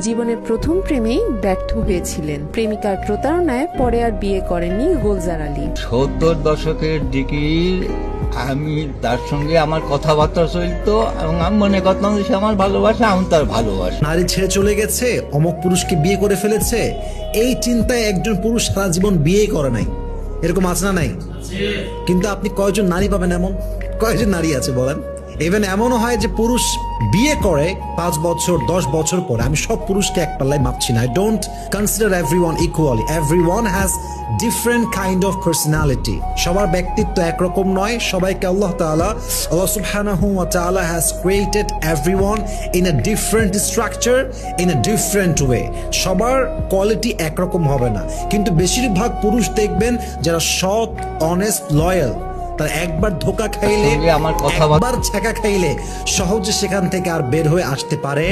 জীবনের প্রথম প্রেমেই ব্যর্থ হয়েছিলেন। প্রেমিকার প্রতারণায় পরে আর বিয়ে করেননি গোলজার আলী। সত্তর দশকের দিকে আমি তার সঙ্গে আমার কথাবার্তা চলতো এবং আমি মনে করতাম যে সে আমার ভালোবাসা আমি তার ভালোবাসা। নারী ছেড়ে চলে গেছে অমক পুরুষকে বিয়ে করে ফেলেছে। এই চিন্তায় একজন পুরুষ সারা জীবন বিয়ে করে নাই। এরকম আছে না নাই? কিন্তু আপনি কয়জন নারী পাবেন এমন? কয়জন নারী আছে বলেন? ইভেন এমনও হয় যে পুরুষ বিয়ে করে পাঁচ বছর, দশ বছর পরে। আমি সব পুরুষকে এক পাল্লায় মাপছি না। I don't consider everyone equally everyone has different kind of personality সবার ব্যক্তিত্ব একরকম নয়। সবাইকে আল্লাহ তাআলা, আল্লাহ সুবহানাহু ওয়া তাআলা has created everyone in a different structure in a different way সবার কোয়ালিটি একরকম হবে না। কিন্তু বেশিরভাগ পুরুষ দেখবেন যারা সৎ অনেস্ট লয়াল তার একবার ধোকা খাইলে আমার কথা একবার ছ্যাঁকা খাইলে সহজে সেখান থেকে আর বের হয়ে আসতে পারে